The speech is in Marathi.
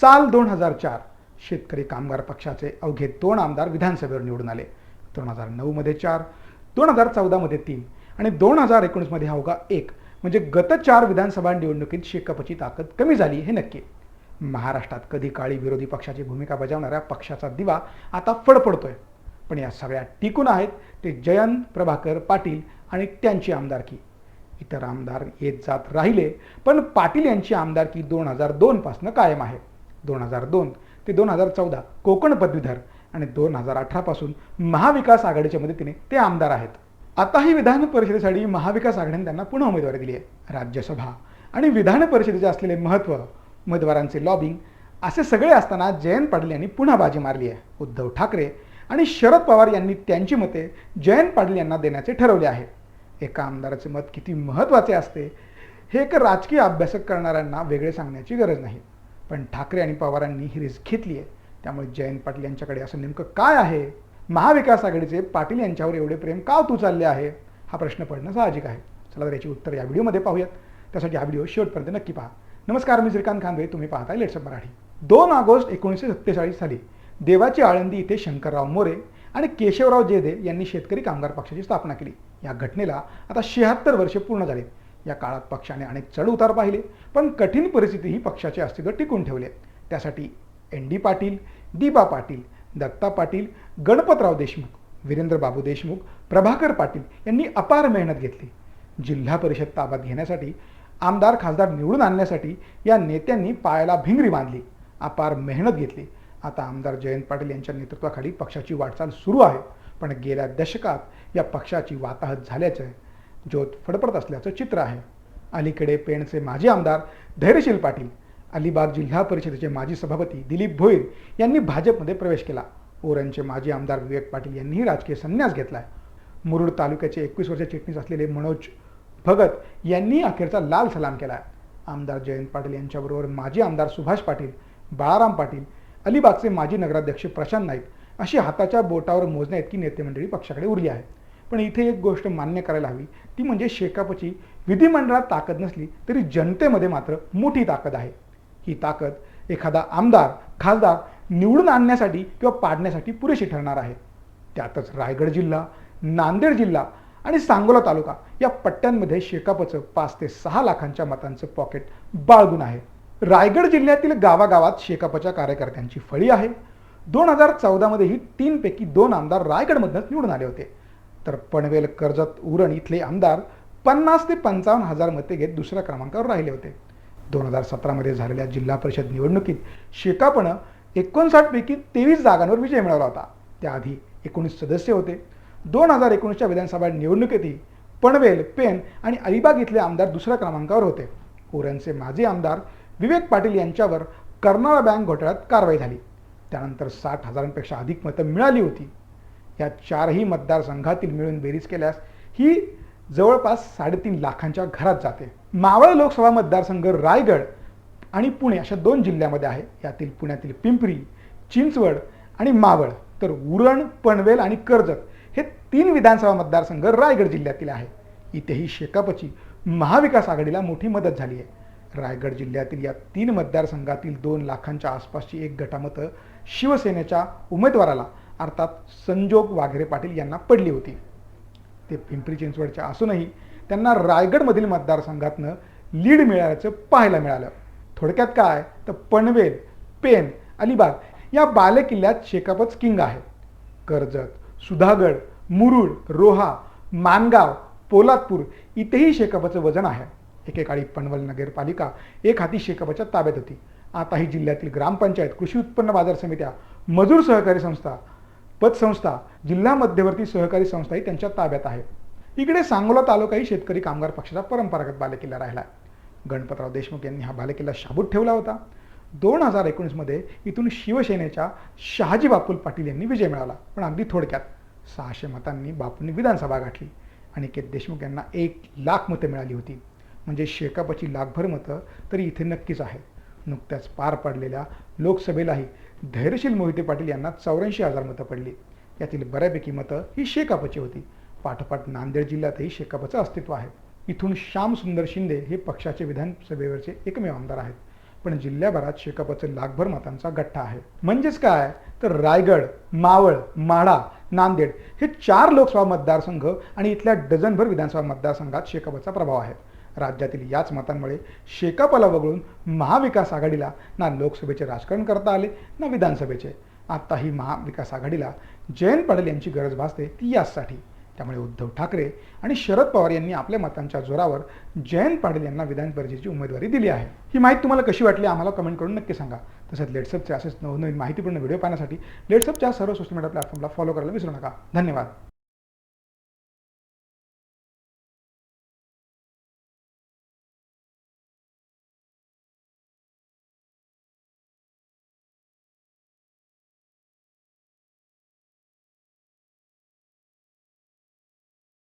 साल दोन हजार चार शेतकरी कामगार पक्षाचे अवघे दोन आमदार विधानसभेवर निवडून आले. दोन हजार नऊमध्ये चार दोन हजार चौदामध्ये तीन आणि दोन हजार एकोणीसमध्ये हा अवघा एक. म्हणजे गत चार विधानसभा निवडणुकीत शेकपची ताकद कमी झाली हे नक्की. महाराष्ट्रात कधी काळी विरोधी पक्षाची भूमिका बजावणाऱ्या पक्षाचा दिवा आता फडफडतोय. पण या सगळ्या टिकून आहेत ते जयंत प्रभाकर पाटील आणि त्यांची आमदारकी. इतर आमदार येत जात राहिले पण पाटील यांची आमदारकी दोन हजार दोनपासनं कायम आहे. दोन हजार दोन ते दोन हजार चौदा कोकण पदवीधर आणि दोन हजार अठरापासून महाविकास आघाडीच्या मदतीने ते आमदार आहेत. आताही विधान परिषदेसाठी महाविकास आघाडीने त्यांना पुन्हा उमेदवारी दिली आहे. राज्यसभा आणि विधान परिषदेचे असलेले महत्त्व उमेदवारांचे लॉबिंग असे सगळे असताना जयंत पाटील यांनी पुन्हा बाजी मारली आहे. उद्धव ठाकरे आणि शरद पवार यांनी त्यांची मते जयंत पाटील यांना देण्याचे ठरवले आहे. एका आमदाराचे मत किती महत्त्वाचे असते हे एक राजकीय अभ्यासक करणाऱ्यांना वेगळे सांगण्याची गरज नाही. पण ठाकरे आणि पवारांनी ही रिस्क घेतली आहे. त्यामुळे जयंत पाटील यांच्याकडे असं नेमकं काय आहे? महाविकास आघाडीचे पाटील यांच्यावर एवढे प्रेम का तू चालले आहे? हा प्रश्न पडणं साहजिक आहे. चला तर याची उत्तर या व्हिडिओमध्ये पाहूयात. त्यासाठी हा व्हिडिओ शेवटपर्यंत नक्की पहा. नमस्कार मी श्रीकांत खांदे तुम्ही पाहताय लेट्सअप मराठी. दोन ऑगस्ट एकोणीसशे सत्तेचाळीस साली देवाची आळंदी इथे शंकरराव मोरे आणि केशवराव जेदे यांनी शेतकरी कामगार पक्षाची स्थापना केली. या घटनेला आता शहात्तर वर्षे पूर्ण झाले या काळात पक्षाने अनेक चढ उतार पाहिले पण कठीण परिस्थितीही पक्षाचे अस्तित्व टिकून ठेवले. त्यासाठी एन डी पाटील दीपा पाटील दत्ता पाटील गणपतराव देशमुख वीरेंद्र बाबू देशमुख प्रभाकर पाटील यांनी अपार मेहनत घेतली. जिल्हा परिषद ताब्यात घेण्यासाठी आमदार खासदार निवडून आणण्यासाठी या नेत्यांनी पायाला भिंगरी बांधली. अपार मेहनत घेतली. आता आमदार जयंत पाटील यांच्या नेतृत्वाखाली पक्षाची वाटचाल सुरू आहे. पण गेल्या दशकात या पक्षाची वाताहत झाल्याचं ज्योत फडफडत असल्याचं चित्र आहे. अलीकडे पेणचे माजी आमदार धैर्यशील पाटील अलिबाग जिल्हा परिषदेचे माजी सभापती दिलीप भोईर यांनी भाजपमध्ये प्रवेश केला. ओरणचे माजी आमदार विवेक पाटील यांनीही राजकीय संन्यास घेतलाय. मुरुड तालुक्याचे एकवीस वर्ष चिटणीस असलेले मनोज भगत यांनी अखेरचा लाल सलाम केला आमदार जयंत पाटील यांच्याबरोबर माजी आमदार सुभाष पाटील बाळाराम पाटील अलिबागचे माजी नगराध्यक्ष प्रशांत नाईक अशी हाताच्या बोटावर मोजण्या इतकी नेते मंडळी पक्षाकडे उरली आहे पण इथे एक गोष्ट मान्य करायला हवी. ती म्हणजे शेकापची विधिमंडळात ताकद नसली तरी जनतेमध्ये मात्र मोठी ताकद आहे. ही ताकद एखादा आमदार खासदार निवडून आणण्यासाठी किंवा पाडण्यासाठी पुरेशी ठरणार आहे. त्यातच रायगड जिल्हा नांदेड जिल्हा आणि सांगोला तालुका या पट्ट्यांमध्ये शेकापचं पाच ते सहा लाखांच्या मतांचं पॉकेट बाळगून आहे. रायगड जिल्ह्यातील गावागावात शेकापच्या कार्यकर्त्यांची फळी आहे. दोन हजार चौदामध्येही तीनपैकी दोन आमदार रायगडमधनंच निवडून आले होते. तर पनवेल कर्जत उरण इथले आमदार पन्नास ते पंचावन्न हजार मते घेत दुसऱ्या क्रमांकावर राहिले होते. दोन हजार सतरामध्ये झालेल्या जिल्हा परिषद निवडणुकीत शेकापनं एकोणसाठपैकी तेवीस जागांवर विजय मिळवला होता. त्याआधी एकोणीस सदस्य होते. दोन हजार एकोणीसच्या विधानसभा निवडणुकीतही पनवेल पेन आणि अलिबाग इथले आमदार दुसऱ्या क्रमांकावर होते. उरणचे माजी आमदार विवेक पाटील यांच्यावर कर्नाळा बँक घोटाळ्यात कारवाई झाली. त्यानंतर साठ हजारांपेक्षा अधिक मतं मिळाली होती. या चारही मतदारसंघातील मिळून बेरीज केल्यास ही जवळपास साडेतीन लाखांच्या घरात जाते. मावळ लोकसभा मतदारसंघ रायगड आणि पुणे अशा दोन जिल्ह्यामध्ये आहे. यातील पुण्यातील पिंपरी चिंचवड आणि मावळ. तर उरण पनवेल आणि कर्जत हे तीन विधानसभा मतदारसंघ रायगड जिल्ह्यातील आहे. इथेही शेकापची महाविकास आघाडीला मोठी मदत झाली आहे. रायगड जिल्ह्यातील या तीन मतदारसंघातील दोन लाखांच्या आसपासची एक गटामतं शिवसेनेच्या उमेदवाराला अर्थात संजोग वाघेरे पाटील यांना पडली होती. ते पिंपरी चिंचवडच्या असूनही त्यांना रायगडमधील मतदारसंघातनं लीड मिळाल्याचं पाहायला मिळालं. थोडक्यात काय? तर पनवेल पेन अलिबाग या बालेकिल्ल्यात शेकापच किंग आहे कर्जत सुधागड मुरुड रोहा मानगाव पोलादपूर इथेही शेकापचं वजन आहे. एकेकाळी पनवल नगरपालिका एक हाती शेकापच्या ताब्यात होती. आताही जिल्ह्यातील ग्रामपंचायत कृषी उत्पन्न बाजार समित्या मजूर सहकारी संस्था पतसंस्था जिल्हा मध्यवर्ती सहकारी संस्थाही त्यांच्या ताब्यात आहे. इकडे सांगोला तालुकाही शेतकरी कामगार पक्षाचा परंपरागत बालेकिल्ला राहिला. गणपतराव देशमुख यांनी हा बालेकिल्ला शाबूत ठेवला होता. दोन हजार एकोणीसमध्ये इथून शिवसेनेच्या शहाजी बापूल पाटील यांनी विजय मिळाला पण अगदी थोडक्यात सहाशे मतांनी बापूंनी विधानसभा गाठली अनिकेत देशमुख यांना एक लाख मतं मिळाली होती. म्हणजे शेकापची लाखभर मतं तरी इथे नक्कीच आहे नुकत्याच पार पडलेल्या लोकसभेलाही धैर्यशील मोहिते पाटील यांना चौऱ्याऐंशी हजार मतं पडली. यातील बऱ्यापैकी मतं ही शेकापची होती. पाठोपाठ नांदेड जिल्ह्यातही शेकापचं अस्तित्व आहे. इथून श्याम सुंदर शिंदे हे पक्षाचे विधानसभेवरचे एकमेव आमदार आहेत. पण जिल्ह्याभरात शेकापचे लाखभर मतांचा गठ्ठा आहे. म्हणजेच काय? तर रायगड मावळ माढा नांदेड हे चार लोकसभा मतदारसंघ आणि इथल्या डझनभर विधानसभा मतदारसंघात शेकापचा प्रभाव आहे. राज्यातील याच मतांमुळे शेकापाला वगळून महाविकास आघाडीला ना लोकसभेचे राजकारण करता आले ना विधानसभेचे. आत्ताही ही महाविकास आघाडीला जयंत पाटील यांची गरज भासते ती याचसाठी. त्यामुळे उद्धव ठाकरे आणि शरद पवार यांनी आपल्या मतांच्या जोरावर जयंत पाटील यांना विधान परिषदेची उमेदवारी दिली आहे. ही माहिती तुम्हाला कशी वाटली आम्हाला कमेंट करून नक्की सांगा. तसंच लेट्सअपचे असेच नवनवीन माहितीपूर्ण व्हिडिओ पाहण्यासाठी लेट्सअपच्या सर्व सोशल मीडिया प्लॅटफॉर्मला फॉलो करायला विसरू नका. धन्यवाद.